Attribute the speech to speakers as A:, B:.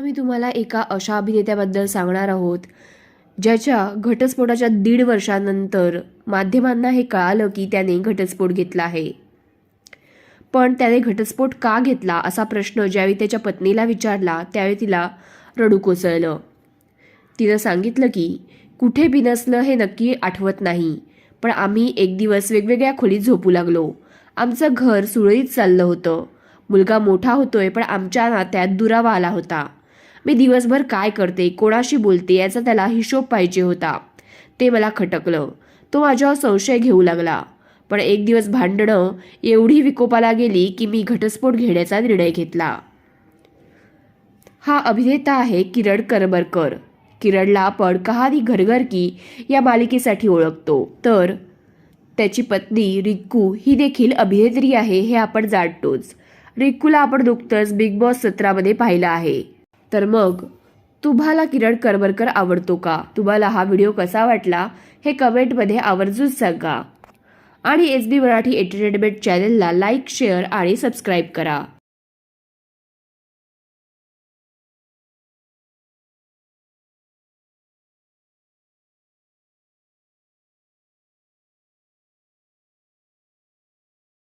A: आम्ही तुम्हाला एका अशा अभिनेत्याबद्दल सांगणार आहोत ज्याच्या घटस्फोटाच्या दीड वर्षानंतर माध्यमांना हे कळालं की त्याने घटस्फोट घेतला आहे. पण त्याने घटस्फोट का घेतला असा प्रश्न ज्यावेळी त्याच्या पत्नीला विचारला त्यावेळी तिला रडू कोसळलं. तिनं सांगितलं की कुठे बिनसलं हे नक्की आठवत नाही पण आम्ही एक दिवस वेगवेगळ्या खोलीत झोपू लागलो. आमचं घर सुरळीत चाललं होतं. मुलगा मोठा होतोय पण आमच्या नात्यात दुरावा आला होता. मी दिवसभर काय करते कोणाशी बोलते याचा त्याला हिशोब पाहिजे होता. ते मला खटकलं. तो माझ्यावर संशय घेऊ लागला. पण एक दिवस भांडणं एवढी विकोपाला गेली की मी घटस्फोट घेण्याचा निर्णय घेतला. हा अभिनेता आहे किरण करमरकर किरणला आपण कहाणी घरघर की या मालिकेसाठी ओळखतो. तर त्याची पत्नी रिक्कू ही देखील अभिनेत्री आहे हे आपण जाणतोच. रिक्कूला आपण नुकतंच बिग बॉस सत्रामध्ये पाहिलं आहे. तर मग तुम्हाला किरण करमरकर आवडतो का? तुम्हाला हा व्हिडिओ कसा वाटला? हे कमेंटमध्ये आवर्जून सांगा. आणि एस बी मराठी एंटरटेनमेंट चॅनलला लाईक शेअर आणि सबस्क्राईब करा.